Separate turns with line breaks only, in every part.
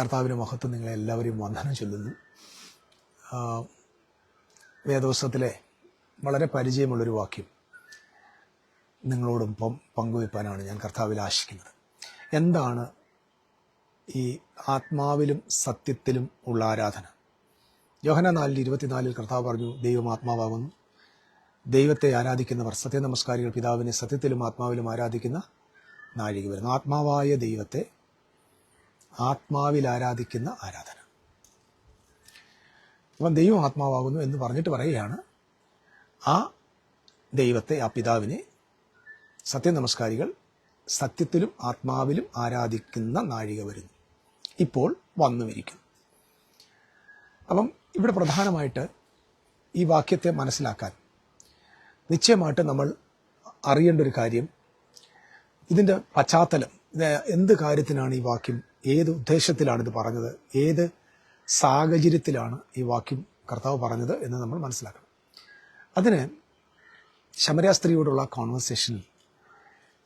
കർത്താവിന്റെ മഹത്വം നിങ്ങളെ എല്ലാവരെയും വന്ദനം ചൊല്ലുന്നു. ആ, വേദോത്സവത്തിലെ വളരെ പരിചയമുള്ളൊരു വാക്യം. നിങ്ങളോടൊപ്പം പങ്കുവയ്പ്പാനാണ് ഞാൻ കർത്താവിൽ ആശിക്കുന്നത്. എന്താണ് ഈ ആത്മാവിലും സത്യത്തിലും ഉള്ള ആരാധന? യോഹന നാലിൽ ഇരുപത്തിനാലിൽ കർത്താവ് പറഞ്ഞു ദൈവം ആത്മാവാകുന്നു. ദൈവത്തെ ആരാധിക്കുന്നവർ സത്യ നമസ്കാരികൾ പിതാവിനെ സത്യത്തിലും ആത്മാവിലും ആരാധിക്കുന്ന നാഴിക വരുന്നു ആത്മാവായ ദൈവത്തെ ആത്മാവിൽ ആരാധിക്കുന്ന ആരാധന. അപ്പം ദൈവം ആത്മാവാകുന്നു എന്ന് പറഞ്ഞിട്ട് പറയുകയാണ് ആ ദൈവത്തെ ആ പിതാവിനെ സത്യനമസ്കാരികൾ സത്യത്തിലും ആത്മാവിലും ആരാധിക്കുന്ന നാഴിക വരുന്നു. ഇപ്പോൾ വന്നുമിരിക്കുന്നു. അപ്പം ഇവിടെ പ്രധാനമായിട്ട് ഈ വാക്യത്തെ മനസ്സിലാക്കാൻ നിശ്ചയമായിട്ട് നമ്മൾ അറിയേണ്ട ഒരു കാര്യം ഇതിന്റെ പശ്ചാത്തലം എന്ത് കാര്യത്തിനാണ് ഈ വാക്യം ഏത് ഉദ്ദേശത്തിലാണ് ഇത് പറഞ്ഞത്? ഏത് സാഹചര്യത്തിലാണ് ഈ വാക്യം കർത്താവ് പറഞ്ഞത് എന്ന് നമ്മൾ മനസ്സിലാക്കണം. അതിന് ശമരാ സ്ത്രീയോടുള്ള കോൺവെർസേഷനിൽ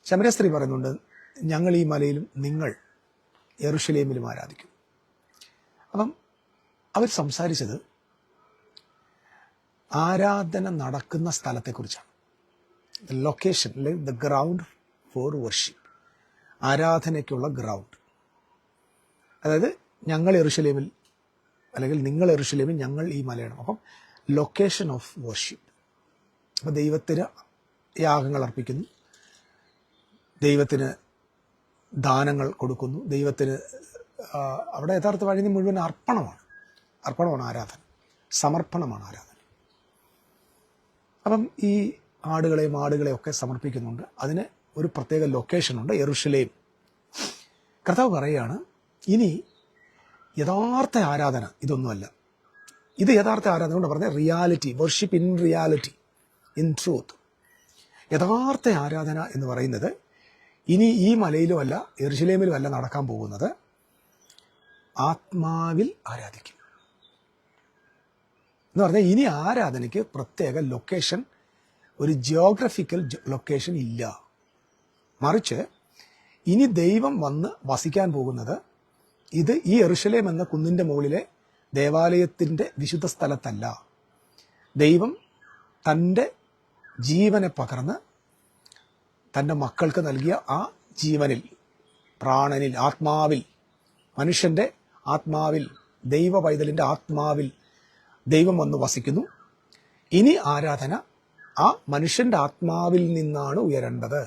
ശമരാ സ്ത്രീ പറയുന്നുണ്ട് ഞങ്ങൾ ഈ മലയിലും നിങ്ങൾ യെറുഷലേമിലും ആരാധിക്കും. അപ്പം അവർ സംസാരിച്ചത് ആരാധന നടക്കുന്ന സ്ഥലത്തെക്കുറിച്ചാണ്. ലൊക്കേഷൻ അല്ലെങ്കിൽ ദ ഗ്രൗണ്ട് ഫോർ വർഷിപ്പ് ആരാധനയ്ക്കുള്ള ഗ്രൗണ്ട് അതായത് ഞങ്ങൾ എറുഷലേമിൽ അല്ലെങ്കിൽ നിങ്ങൾ എറുഷലേമിൽ ഞങ്ങൾ ഈ മലയാണ് അപ്പം ലൊക്കേഷൻ ഓഫ് വർഷിപ്പ് അപ്പം ദൈവത്തിന് യാഗങ്ങൾ അർപ്പിക്കുന്നു. ദൈവത്തിന് ദാനങ്ങൾ കൊടുക്കുന്നു. ദൈവത്തിന് അവിടെ യഥാർത്ഥ വഴി മുഴുവൻ അർപ്പണമാണ്. അർപ്പണമാണ് ആരാധന. സമർപ്പണമാണ് ആരാധന. അപ്പം ഈ ആടുകളെയും ആടുകളെയും ഒക്കെ സമർപ്പിക്കുന്നുണ്ട്. അതിന് ഒരു പ്രത്യേക ലൊക്കേഷനുണ്ട് എറുഷലേം കർത്താവ് പറയുകയാണ് ഇനി യഥാർത്ഥ ആരാധന ഇതൊന്നുമല്ല. ഇത് യഥാർത്ഥ ആരാധന കൊണ്ട് പറഞ്ഞ reality worship in reality in truth യഥാർത്ഥ ആരാധന എന്ന് പറയുന്നത് ഇനി ഈ മലയിലുമല്ല അല്ല നടക്കാൻ പോകുന്നത് ആത്മാവിൽ ആരാധിക്കും. എന്ന് പറഞ്ഞാൽ ഇനി ആരാധനയ്ക്ക് പ്രത്യേക ലൊക്കേഷൻ ഒരു ജിയോഗ്രഫിക്കൽ ലൊക്കേഷൻ ഇല്ല. മറിച്ച് ഇനി ദൈവം വന്ന് വസിക്കാൻ പോകുന്നത് ഇത് ഈ എറുഷലേം എന്ന കുന്നിന്റെ മുകളിലെ ദേവാലയത്തിന്റെ വിശുദ്ധ സ്ഥലത്തല്ല. ദൈവം തന്റെ ജീവനെ പകർന്ന് തന്റെ മക്കൾക്ക് നൽകിയ ആ ജീവനിൽ പ്രാണനിൽ ആത്മാവിൽ മനുഷ്യന്റെ ആത്മാവിൽ ദൈവ പൈതലിന്റെ ആത്മാവിൽ ദൈവം വന്ന് വസിക്കുന്നു. ഇനി ആരാധന ആ മനുഷ്യന്റെ ആത്മാവിൽ നിന്നാണ് ഉയരേണ്ടത്.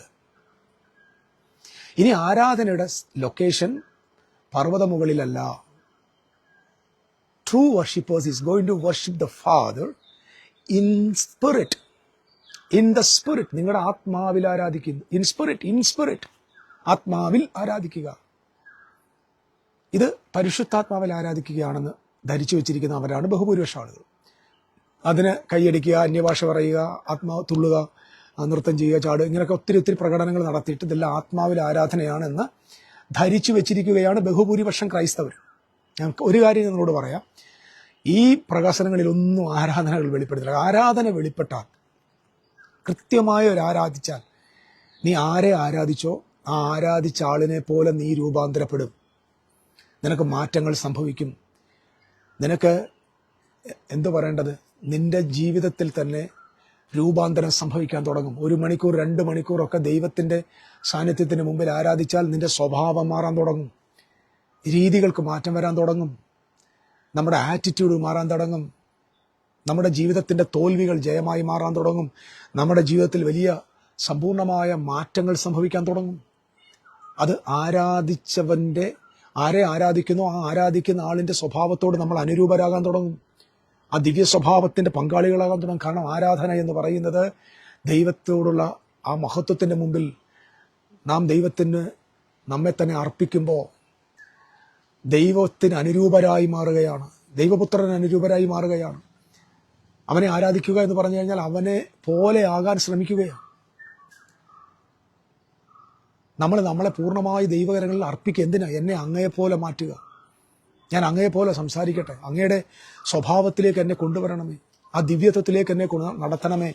ഇനി ആരാധനയുടെ location പർവതമുകളിലല്ല. True worshippers is going to worship the father in spirit in the spirit നിങ്ങളുടെ ആത്മാവിൽ ആരാധിക്കുന്നു. ഇൻ സ്പിരിറ്റ് ഇൻ സ്പിരിറ്റ് ആത്മാവിൽ ആരാധിക്കുക. ഇത് പരിശുദ്ധാത്മാവിൽ ആരാധിക്കുകയാണെന്ന് ധരിച്ചു വെച്ചിരിക്കുന്നവരാണ് ബഹുഭൂരിപക്ഷ ആളുകൾ അതിന് കൈയടിക്കുക അന്യഭാഷ പറയുക ആത്മാവ് തുള്ളുക നൃത്തം ചെയ്യുക ചാടുക ഇങ്ങനെയൊക്കെ ഒത്തിരി ഒത്തിരി പ്രകടനങ്ങൾ നടത്തിയിട്ട് ഇതെല്ലാം ആത്മാവിൽ ആരാധനയാണെന്ന് ധരിച്ചു വെച്ചിരിക്കുകയാണ് ബഹുഭൂരിപക്ഷം ക്രൈസ്തവർ. ഞാൻ ഒരു കാര്യം നിങ്ങളോട് പറയാം. ഈ പ്രകാശനങ്ങളിലൊന്നും ആരാധനകൾ വെളിപ്പെടുത്തില്ല. ആരാധന വെളിപ്പെട്ടാൽ കൃത്യമായ ഒരു ആരാധിച്ചാൽ നീ ആരെ ആരാധിച്ചോ ആ ആരാധിച്ച ആളിനെ പോലെ നീ രൂപാന്തരപ്പെടും. നിനക്ക് മാറ്റങ്ങൾ സംഭവിക്കും. നിനക്ക് എന്തു പറയേണ്ടത്? നിന്റെ ജീവിതത്തിൽ തന്നെ രൂപാന്തരം സംഭവിക്കാൻ തുടങ്ങും. ഒരു മണിക്കൂർ രണ്ട് മണിക്കൂറൊക്കെ ദൈവത്തിന്റെ സാന്നിധ്യത്തിന് മുമ്പിൽ ആരാധിച്ചാൽ നിന്റെ സ്വഭാവം മാറാൻ തുടങ്ങും. രീതികൾക്ക് മാറ്റം വരാൻ തുടങ്ങും. നമ്മുടെ ആറ്റിറ്റ്യൂഡ് മാറാൻ തുടങ്ങും. നമ്മുടെ ജീവിതത്തിന്റെ തോൽവികൾ ജയമായി മാറാൻ തുടങ്ങും. നമ്മുടെ ജീവിതത്തിൽ വലിയ സമ്പൂർണമായ മാറ്റങ്ങൾ സംഭവിക്കാൻ തുടങ്ങും. അത് ആരാധിച്ചവന്റെ ആരെ ആരാധിക്കുന്നു ആ ആരാധിക്കുന്ന ആളിന്റെ സ്വഭാവത്തോട് നമ്മൾ അനുരൂപരാകാൻ തുടങ്ങും. ആ ദിവ്യ സ്വഭാവത്തിന്റെ പങ്കാളികളാകാൻ തുടങ്ങും. കാരണം ആരാധന എന്ന് പറയുന്നത് ദൈവത്തോടുള്ള ആ മഹത്വത്തിന്റെ മുമ്പിൽ നാം ദൈവത്തിന് നമ്മെ തന്നെ അർപ്പിക്കുമ്പോൾ ദൈവത്തിന് അനുരൂപരായി മാറുകയാണ്. ദൈവപുത്രന് അനുരൂപരായി മാറുകയാണ്. അവനെ ആരാധിക്കുക എന്ന് പറഞ്ഞു കഴിഞ്ഞാൽ അവനെ പോലെ ആകാൻ ശ്രമിക്കുകയാണ്. നമ്മൾ നമ്മളെ പൂർണമായി ദൈവകരങ്ങളിൽ അർപ്പിക്കുക എന്തിനാ? എന്നെ അങ്ങയെപ്പോലെ മാറ്റുക. ഞാൻ അങ്ങയെ പോലെ സംസാരിക്കട്ടെ. അങ്ങയുടെ സ്വഭാവത്തിലേക്ക് എന്നെ കൊണ്ടുവരണമേ. ആ ദിവ്യത്വത്തിലേക്ക് എന്നെ നടത്തണമേ.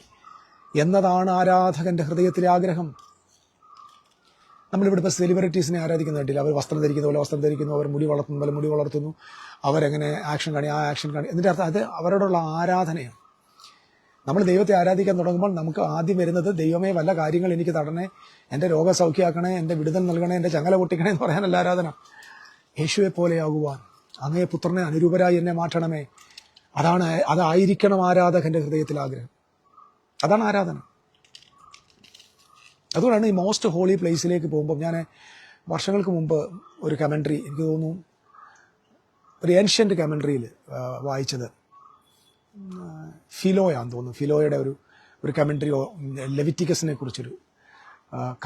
എന്നതാണ് ആരാധകന്റെ ഹൃദയത്തിലെ ആഗ്രഹം. നമ്മളിവിടെ ഇപ്പോൾ സെലിബ്രിറ്റീസിനെ ആരാധിക്കുന്ന കണ്ടില്ല? അവർ വസ്ത്രം ധരിക്കുന്ന പോലെ വസ്ത്രം ധരിക്കുന്നു അവർ മുടി വളർത്തുന്ന പോലെ മുടി വളർത്തുന്നു അവരെങ്ങനെ ആക്ഷൻ കാണി ആ ആക്ഷൻ കാണി. എന്നിട്ട് അർത്ഥം അത് അവരോടുള്ള ആരാധനയാണ്. നമ്മൾ ദൈവത്തെ ആരാധിക്കാൻ തുടങ്ങുമ്പോൾ നമുക്ക് ആദ്യം വരുന്നത് ദൈവമേ വല്ല കാര്യങ്ങൾ എനിക്ക് തടണേ എന്റെ രോഗസൗഖ്യമാക്കണേ എന്റെ വിടുതൽ നൽകണേ എന്റെ ചങ്ങല പൊട്ടിക്കണേ എന്ന് പറയാനല്ല ആരാധന. യേശുവെ പോലെയാകുവാൻ അങ്ങേ പുത്രനെ അനുരൂപരായി എന്നെ മാറ്റണമേ. അതാണ് അതായിരിക്കണം ആരാധകന്റെ ഹൃദയത്തിൽ ആഗ്രഹം. അതാണ് ആരാധന. അതുകൊണ്ടാണ് ഈ മോസ്റ്റ് ഹോളി പ്ലേസിലേക്ക് പോകുമ്പോൾ ഞാൻ വർഷങ്ങൾക്ക് മുമ്പ് ഒരു കമൻട്രി എനിക്ക് തോന്നുന്നു ഒരു ഏൻഷ്യന്റ് കമൻട്രിയിൽ വായിച്ചത്. ഫിലോയാന്ന് തോന്നുന്നു. ഫിലോയുടെ ഒരു ഒരു കമൻട്രിയോ ലെവിറ്റിക്കസിനെ കുറിച്ചൊരു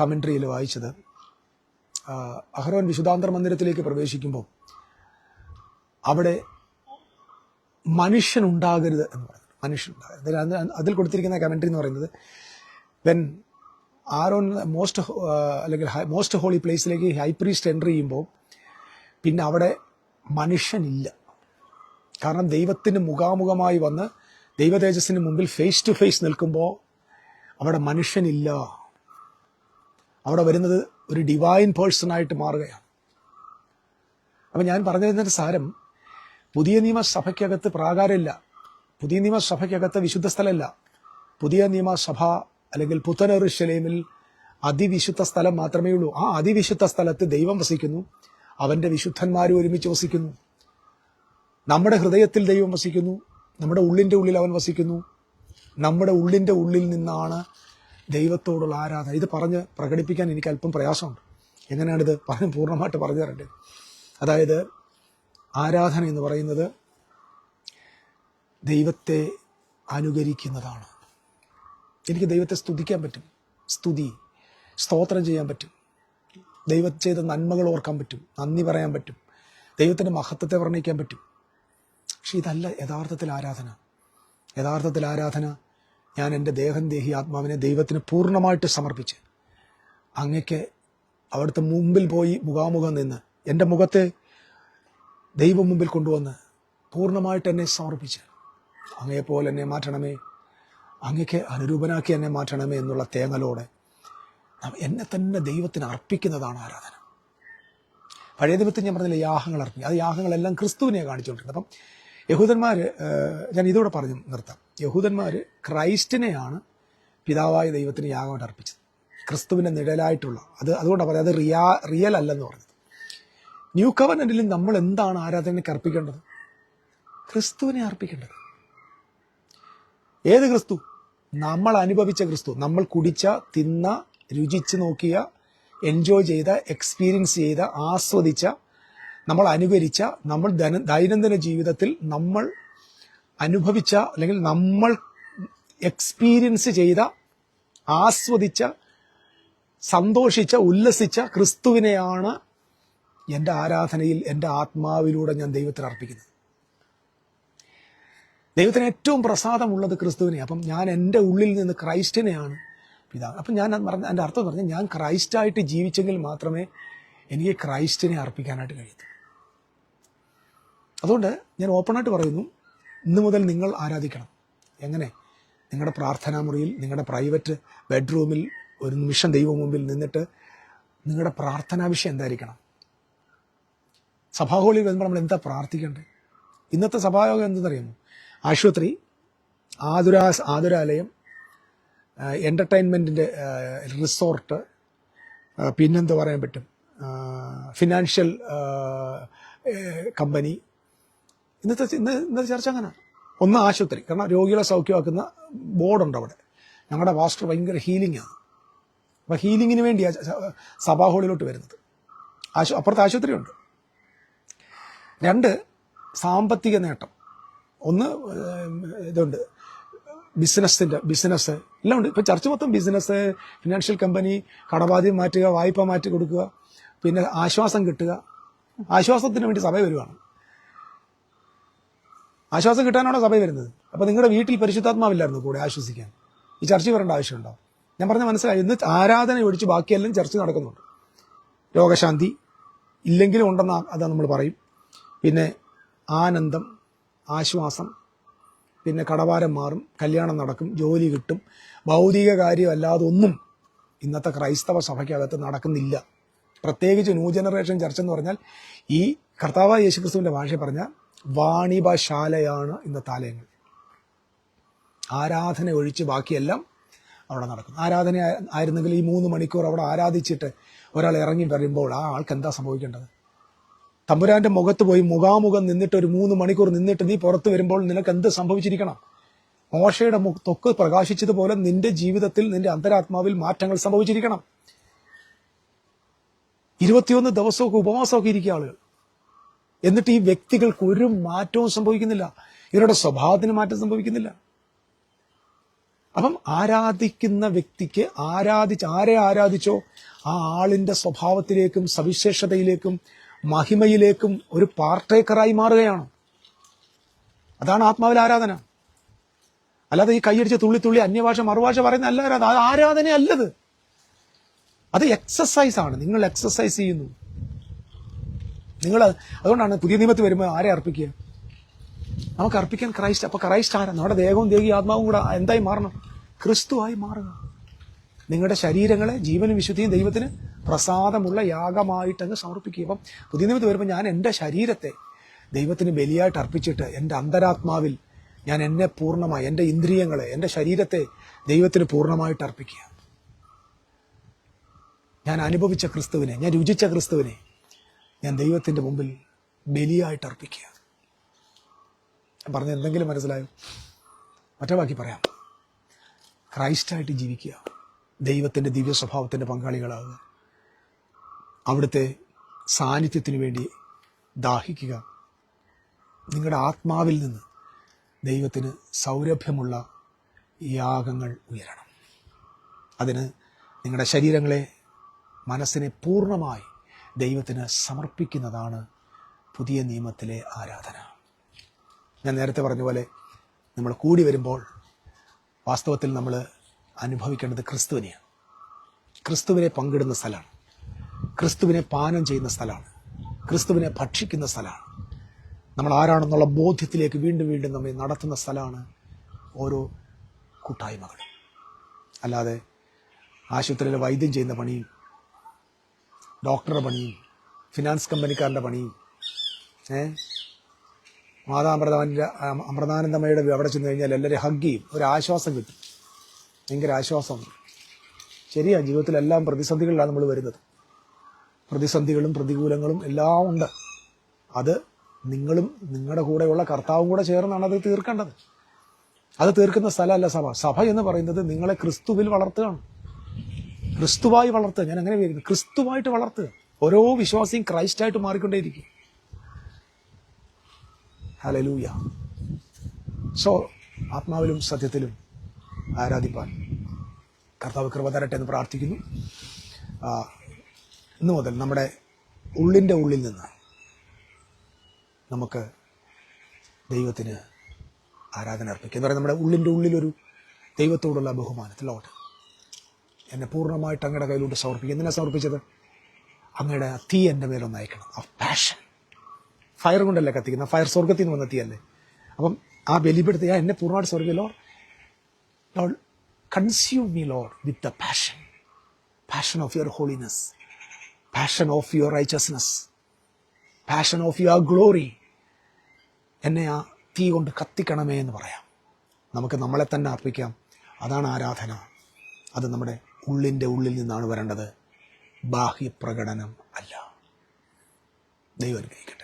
കമൻട്രിയിൽ വായിച്ചത്. അഹ്റോൻ വിശുദ്ധാന്തർ മന്ദിരത്തിലേക്ക് പ്രവേശിക്കുമ്പോൾ അവിടെ മനുഷ്യനുണ്ടാകരുത് എന്ന് പറയുന്നത്. മനുഷ്യനുണ്ടാകരുത്. അതിൽ കൊടുത്തിരിക്കുന്ന കമൻട്രി എന്ന് പറയുന്നത് വെൻ ആരോൺ മോസ്റ്റ് അല്ലെങ്കിൽ മോസ്റ്റ് ഹോളി പ്ലേസിലേക്ക് ഹൈ പ്രീസ്റ്റ് എന്റർ ചെയ്യുമ്പോൾ പിന്നെ അവിടെ മനുഷ്യനില്ല. കാരണം ദൈവത്തിന് മുഖാമുഖമായി വന്ന് ദൈവതേജസ്സിന് മുമ്പിൽ ഫേസ് ടു ഫേസ് നിൽക്കുമ്പോൾ അവിടെ മനുഷ്യനില്ല. അവിടെ വരുന്നത് ഒരു ഡിവൈൻ പേഴ്സണായിട്ട് മാറുകയാണ്. അപ്പം ഞാൻ പറഞ്ഞു തരുന്നൊരു സാരം പുതിയ നിയമസഭയ്ക്കകത്ത് പ്രാകാരമില്ല. പുതിയ നിയമസഭയ്ക്കകത്ത് വിശുദ്ധ സ്ഥലമല്ല. പുതിയ നിയമസഭ അല്ലെങ്കിൽ പുത്തനെറുശലേമിൽ അതിവിശുദ്ധ സ്ഥലം മാത്രമേ ഉള്ളൂ. ആ അതിവിശുദ്ധ സ്ഥലത്ത് ദൈവം വസിക്കുന്നു. അവന്റെ വിശുദ്ധന്മാരും ഒരുമിച്ച് വസിക്കുന്നു. നമ്മുടെ ഹൃദയത്തിൽ ദൈവം വസിക്കുന്നു. നമ്മുടെ ഉള്ളിന്റെ ഉള്ളിൽ അവൻ വസിക്കുന്നു. നമ്മുടെ ഉള്ളിന്റെ ഉള്ളിൽ നിന്നാണ് ദൈവത്തോടുള്ള ആരാധന. ഇത് പറഞ്ഞ് പ്രകടിപ്പിക്കാൻ എനിക്ക് അല്പം പ്രയാസമുണ്ട്. എങ്ങനെയാണിത്? പറഞ്ഞ് പൂർണമായിട്ട് പറഞ്ഞു തരേണ്ടത് അതായത് ആരാധന എന്ന് പറയുന്നത് ദൈവത്തെ അനുകരിക്കുന്നതാണ്. എനിക്ക് ദൈവത്തെ സ്തുതിക്കാൻ പറ്റും. സ്തുതി സ്തോത്രം ചെയ്യാൻ പറ്റും. ദൈവം ചെയ്ത നന്മകൾ ഓർക്കാൻ പറ്റും. നന്ദി പറയാൻ പറ്റും. ദൈവത്തിന്റെ മഹത്വത്തെ വർണിക്കാൻ പറ്റും. പക്ഷെ ഇതല്ല യഥാർത്ഥത്തിൽ ആരാധന. യഥാർത്ഥത്തിൽ ആരാധന ഞാൻ എന്റെ ദേഹം ദേഹി ആത്മാവിനെ ദൈവത്തിന് പൂർണമായിട്ട് സമർപ്പിച്ച് അങ്ങയ്ക്ക് അവിടുത്തെ മുമ്പിൽ പോയി മുഖാമുഖം നിന്ന് എന്റെ മുഖത്തെ ദൈവം മുമ്പിൽ കൊണ്ടുവന്ന് പൂർണമായിട്ട് എന്നെ സമർപ്പിച്ച് അങ്ങയെപ്പോലെ എന്നെ മാറ്റണമേ അങ്ങയ്ക്ക് അനുരൂപനാക്കി എന്നെ മാറ്റണമേ എന്നുള്ള തേങ്ങലോടെ എന്നെ തന്നെ ദൈവത്തിന് അർപ്പിക്കുന്നതാണ് ആരാധന. പഴയ ദൈവത്തിൽ ഞാൻ പറഞ്ഞില്ല യാഹങ്ങൾ അർപ്പിക്കുക. അത് യാഹങ്ങളെല്ലാം ക്രിസ്തുവിനെ കാണിച്ചുകൊണ്ടിരുന്നത്. അപ്പം യഹൂദന്മാർ ഞാൻ ഇതോടെ പറഞ്ഞു നിർത്താം. യഹൂദന്മാർ ക്രൈസ്റ്റിനെയാണ് പിതാവായ ദൈവത്തിന് യാഗമായിട്ട് അർപ്പിച്ചത്. ക്രിസ്തുവിന്റെ നിഴലായിട്ടുള്ള അത് അതുകൊണ്ടാണ് പറയുന്നത് അത് റിയാ റിയൽ അല്ലെന്ന് പറഞ്ഞത്. ന്യൂ കവനന്റിൽ നമ്മൾ എന്താണ് ആരാധനയ്ക്ക് അർപ്പിക്കേണ്ടത് ക്രിസ്തുവിനെ അർപ്പിക്കേണ്ടത്. ഏത് ക്രിസ്തു? നമ്മൾ അനുഭവിച്ച ക്രിസ്തു. നമ്മൾ കുടിച്ച തിന്ന രുചിച്ച് നോക്കിയ എൻജോയ് ചെയ്ത എക്സ്പീരിയൻസ് ചെയ്ത ആസ്വദിച്ച നമ്മൾ അനുകരിച്ച നമ്മൾ ദന ദൈനംദിന ജീവിതത്തിൽ നമ്മൾ അനുഭവിച്ച അല്ലെങ്കിൽ നമ്മൾ എക്സ്പീരിയൻസ് ചെയ്ത ആസ്വദിച്ച സന്തോഷിച്ച ഉല്ലസിച്ച ക്രിസ്തുവിനെയാണ് എന്റെ ആരാധനയിൽ എന്റെ ആത്മാവിലൂടെ ഞാൻ ദൈവത്തിന് അർപ്പിക്കുന്നത് ദൈവത്തിന് ഏറ്റവും പ്രസാദമുള്ളത് ക്രിസ്തുവിനെ അപ്പം ഞാൻ എന്റെ ഉള്ളിൽ നിന്ന് ക്രൈസ്റ്റിനെയാണ് പിതാവ്. അപ്പം ഞാൻ പറഞ്ഞ എന്റെ അർത്ഥം പറഞ്ഞാൽ ഞാൻ ക്രൈസ്റ്റായിട്ട് ജീവിച്ചെങ്കിൽ മാത്രമേ എനിക്ക് ക്രൈസ്റ്റിനെ അർപ്പിക്കാനായിട്ട് കഴിയൂ അതുകൊണ്ട് ഞാൻ ഓപ്പണായിട്ട് പറയുന്നു ഇന്ന് മുതൽ നിങ്ങൾ ആരാധിക്കണം. എങ്ങനെ? നിങ്ങളുടെ പ്രാർത്ഥനാ മുറിയിൽ നിങ്ങളുടെ പ്രൈവറ്റ് ബെഡ്റൂമിൽ ഒരു നിമിഷം ദൈവം മുമ്പിൽ നിന്നിട്ട് നിങ്ങളുടെ പ്രാർത്ഥനാ വിഷയം എന്തായിരിക്കണം? സഭാഹോളിൽ വരുമ്പോൾ നമ്മൾ എന്താ പ്രാർത്ഥിക്കേണ്ടത്? ഇന്നത്തെ സഭായോഗം എന്തെന്നറിയാമോ? ആശുപത്രി ആതുരാ ആതുരാലയം എന്റർടൈൻമെന്റിന്റെ റിസോർട്ട് പിന്നെന്താ പറയാൻ പറ്റും? ഫിനാൻഷ്യൽ കമ്പനി ഇന്നത്തെ ഇന്ന് ഇന്നത്തെ ചർച്ച അങ്ങനെ. ഒന്ന് ആശുപത്രി. കാരണം രോഗികളെ സൗഖ്യമാക്കുന്ന ബോർഡുണ്ട് അവിടെ. ഞങ്ങളുടെ വാസ്റ്റർ ഭയങ്കര ഹീലിംഗാണ് അപ്പോൾ ഹീലിങ്ങിന് വേണ്ടിയാണ് സഭാ ഹോളിലോട്ട് വരുന്നത്. ആശു അപ്പുറത്ത് ആശുപത്രിയുണ്ട്. രണ്ട് സാമ്പത്തിക നേട്ടം. ഒന്ന് ഇതുണ്ട്. ബിസിനസ്സിന്റെ ബിസിനസ് എല്ലാം ഉണ്ട്. ഇപ്പം ചർച്ച മൊത്തം ബിസിനസ് ഫിനാൻഷ്യൽ കമ്പനി കടബാധ്യം മാറ്റുക വായ്പ മാറ്റി കൊടുക്കുക പിന്നെ ആശ്വാസം കിട്ടുക. ആശ്വാസത്തിന് വേണ്ടി സഭ വരുവാണ്. ആശ്വാസം കിട്ടാനാണോ സഭ വരുന്നത്? അപ്പോൾ നിങ്ങളുടെ വീട്ടിൽ പരിശുദ്ധാത്മാവില്ലായിരുന്നു കൂടെ ആശ്വസിക്കാൻ. ഈ ചർച്ച വരേണ്ട ആവശ്യമുണ്ടോ? ഞാൻ പറഞ്ഞ മനസ്സിലായി. ഇന്ന് ആരാധന ഒഴിച്ച് ബാക്കിയെല്ലാം ചർച്ച നടക്കുന്നുണ്ട്. രോഗശാന്തി ഇല്ലെങ്കിലും ഉണ്ടെന്ന് അതാണ് നമ്മൾ പറയും. പിന്നെ ആനന്ദം ആശ്വാസം പിന്നെ കടവാരം മാറും കല്യാണം നടക്കും ജോലി കിട്ടും. ഭൗതിക കാര്യമല്ലാതെ ഒന്നും ഇന്നത്തെ ക്രൈസ്തവ സഭയ്ക്കകത്ത് നടക്കുന്നില്ല. പ്രത്യേകിച്ച് ന്യൂ ജനറേഷൻ ചർച്ച എന്ന് പറഞ്ഞാൽ ഈ കർത്താവ് യേശുക്രിസ്തുവിന്റെ ഭാഷ പറഞ്ഞ വാണിഭശാലയാണ് ഇന്നത്തെ ആലയങ്ങൾ. ആരാധന ഒഴിച്ച് ബാക്കിയെല്ലാം അവിടെ നടക്കും ആരാധന ആയിരുന്നെങ്കിൽ ഈ മൂന്ന് മണിക്കൂർ അവിടെ ആരാധിച്ചിട്ട് ഒരാൾ ഇറങ്ങി വരുമ്പോൾ ആ ആൾക്ക് എന്താ സംഭവിക്കേണ്ടത്? തമ്പുരാന്റെ മുഖത്ത് പോയി മുഖാമുഖം നിന്നിട്ട് ഒരു മൂന്ന് മണിക്കൂർ നിന്നിട്ട് നീ പുറത്ത് വരുമ്പോൾ നിനക്ക് എന്ത് സംഭവിച്ചിരിക്കണം? മോശയുടെ തൊക്ക് പ്രകാശിച്ചതുപോലെ നിന്റെ ജീവിതത്തിൽ നിന്റെ അന്തരാത്മാവിൽ മാറ്റങ്ങൾ സംഭവിച്ചിരിക്കണം. ഇരുപത്തിയൊന്ന് ദിവസമൊക്കെ ഉപവാസമൊക്കെ ഇരിക്കുക ആളുകൾ. എന്നിട്ട് ഈ വ്യക്തികൾക്ക് ഒരു മാറ്റവും സംഭവിക്കുന്നില്ല. ഇവരുടെ സ്വഭാവത്തിന് മാറ്റം സംഭവിക്കുന്നില്ല. അപ്പം ആരാധിക്കുന്ന വ്യക്തിക്ക് ആരാധിച്ച് ആരെ ആരാധിച്ചോ? ആ ആളിന്റെ സ്വഭാവത്തിലേക്കും സവിശേഷതയിലേക്കും മഹിമയിലേക്കും ഒരു പാർട്ടേക്കറായി മാറുകയാണ്. അതാണ് ആത്മാവിൽ ആരാധന. അല്ലാതെ ഈ കൈയടിച്ച് തുള്ളി തുള്ളി അന്യഭാഷ മറുഭാഷ പറയുന്ന അല്ല ആരാധന. അത് ആരാധന അല്ലത് അത് എക്സസൈസ് ആണ്. നിങ്ങൾ എക്സസൈസ് ചെയ്യുന്നു. നിങ്ങൾ അതുകൊണ്ടാണ് പുതിയ നിയമത്തിൽ വരുമ്പോൾ ആരെ അർപ്പിക്കുക? നമുക്ക് അർപ്പിക്കാൻ ക്രൈസ്റ്റ് അപ്പൊ ക്രൈസ്റ്റ് ആരാ? നമ്മുടെ ദേഹവും ദേഹി ആത്മാവും കൂടെ എന്തായി മാറണം? ക്രിസ്തുവായി മാറുക. നിങ്ങളുടെ ശരീരങ്ങളെ ജീവനും വിശുദ്ധിയും ദൈവത്തിന് പ്രസാദമുള്ള യാഗമായിട്ടങ്ങ് സമർപ്പിക്കുക അപ്പം പുതിയ നിമിത്തം വരുമ്പോൾ ഞാൻ എന്റെ ശരീരത്തെ ദൈവത്തിന് ബലിയായിട്ട് അർപ്പിച്ചിട്ട് എന്റെ അന്തരാത്മാവിൽ ഞാൻ എന്നെ പൂർണമായി എന്റെ ഇന്ദ്രിയങ്ങളെ എന്റെ ശരീരത്തെ ദൈവത്തിന് പൂർണമായിട്ട് അർപ്പിക്കുക. ഞാൻ അനുഭവിച്ച ക്രിസ്തുവിനെ ഞാൻ രുചിച്ച ക്രിസ്തുവിനെ ഞാൻ ദൈവത്തിന്റെ മുമ്പിൽ ബലിയായിട്ട് അർപ്പിക്കുക. ഞാൻ പറഞ്ഞ എന്തെങ്കിലും മനസ്സിലായോ? മറ്റേ ബാക്കി പറയാം. ക്രൈസ്റ്റായിട്ട് ജീവിക്കുക. ദൈവത്തിന്റെ ദിവ്യ സ്വഭാവത്തിന്റെ പങ്കാളികളാകുക അവിടുത്തെ സാന്നിധ്യത്തിന് വേണ്ടി ദാഹിക്കുക. നിങ്ങളുടെ ആത്മാവിൽ നിന്ന് ദൈവത്തിന് സൗരഭ്യമുള്ള യാഗങ്ങൾ ഉയരണം. അതിന് നിങ്ങളുടെ ശരീരങ്ങളെ മനസ്സിനെ പൂർണമായി ദൈവത്തിന് സമർപ്പിക്കുന്നതാണ് പുതിയ നിയമത്തിലെ ആരാധന. ഞാൻ നേരത്തെ പറഞ്ഞ പോലെ നമ്മൾ കൂടി വരുമ്പോൾ വാസ്തവത്തിൽ നമ്മൾ അനുഭവിക്കേണ്ടത് ക്രിസ്തുവിനെയാണ്. ക്രിസ്തുവിനെ പങ്കിടുന്ന സ്ഥലമാണ്. ക്രിസ്തുവിനെ പാനം ചെയ്യുന്ന സ്ഥലമാണ്. ക്രിസ്തുവിനെ ഭക്ഷിക്കുന്ന സ്ഥലമാണ്. നമ്മൾ ആരാണെന്നുള്ള ബോധ്യത്തിലേക്ക് വീണ്ടും വീണ്ടും നമ്മെ നടത്തുന്ന സ്ഥലമാണ് ഓരോ കൂട്ടായ്മകളും അല്ലാതെ ആശുപത്രിയിൽ വൈദ്യം ചെയ്യുന്ന പണിയും ഡോക്ടറുടെ പണിയും ഫിനാൻസ് കമ്പനിക്കാരന്റെ പണിയും ഏ? മാതാ അമൃതാന്റെ അമൃതാനന്ദമയുടെ അവിടെ ചെന്ന് കഴിഞ്ഞാൽ എല്ലാവരും ഹഗ് ചെയ്യും. ഒരു ആശ്വാസം കിട്ടും. ഭയങ്കര ആശ്വാസം ശരിയാണ് ജീവിതത്തിലെല്ലാം പ്രതിസന്ധികളിലാണ് നമ്മൾ വരുന്നത്. പ്രതിസന്ധികളും പ്രതികൂലങ്ങളും എല്ലാം ഉണ്ട്. അത് നിങ്ങളും നിങ്ങളുടെ കൂടെയുള്ള കർത്താവും കൂടെ ചേർന്നാണ് അത് തീർക്കേണ്ടത്. അത് തീർക്കുന്ന സ്ഥലമല്ല സഭ. സഭ എന്ന് പറയുന്നത് നിങ്ങളെ ക്രിസ്തുവിൽ വളർത്തുകയാണ്. ക്രിസ്തുവായി വളർത്തുക. ഞാൻ അങ്ങനെ വിചാരിക്കുന്നു. ക്രിസ്തുവായിട്ട് വളർത്തുക. ഓരോ വിശ്വാസിയും ക്രൈസ്റ്റായിട്ട് മാറിക്കൊണ്ടേയിരിക്കും. ഹലലൂയ സോ ആത്മാവിലും സത്യത്തിലും ആരാധിപ്പാൻ. കർത്താവ് കൃപ തരട്ടെ എന്ന് പ്രാർത്ഥിക്കുന്നു. ഇന്നു മുതൽ നമ്മുടെ ഉള്ളിന്റെ ഉള്ളിൽ നിന്ന് നമുക്ക് ദൈവത്തിന് ആരാധന അർപ്പിക്കുക എന്ന് പറയുന്നത് നമ്മുടെ ഉള്ളിന്റെ ഉള്ളിലൊരു ദൈവത്തോടുള്ള ബഹുമാനത്തിലോട്ട് എന്നെ പൂർണമായിട്ട് അങ്ങയുടെ കയ്യിലോട്ട് സമർപ്പിക്കുക. എന്തിനാ സമർപ്പിച്ചത്? അങ്ങയുടെ തീ എന്റെ മേലൊന്ന് അയക്കണം. ആ പാഷൻ ഫയർ കൊണ്ടല്ലേ കത്തിക്കുന്ന ഫയർ സ്വർഗത്തിൽ നിന്ന് വന്ന തീയല്ലേ? അപ്പം ആ ബലിപ്പെടുത്തി ആ എന്നെ പൂർണമായിട്ട് സ്വർഗം Lord Lord consume me Lord with the passion passion of your holiness passion of your righteousness passion of your glory എന്നെ ആ തീ കൊണ്ട് കത്തിക്കണമേ എന്ന് പറയാം. നമുക്ക് നമ്മളെ തന്നെ അർപ്പിക്കാം. അതാണ് ആരാധന. അത് നമ്മുടെ ഉള്ളിന്റെ ഉള്ളിൽ നിന്നാണ് വരേണ്ടത്. ബാഹ്യപ്രകടനം അല്ല. ദൈവം അനുഗ്രഹിക്കട്ടെ.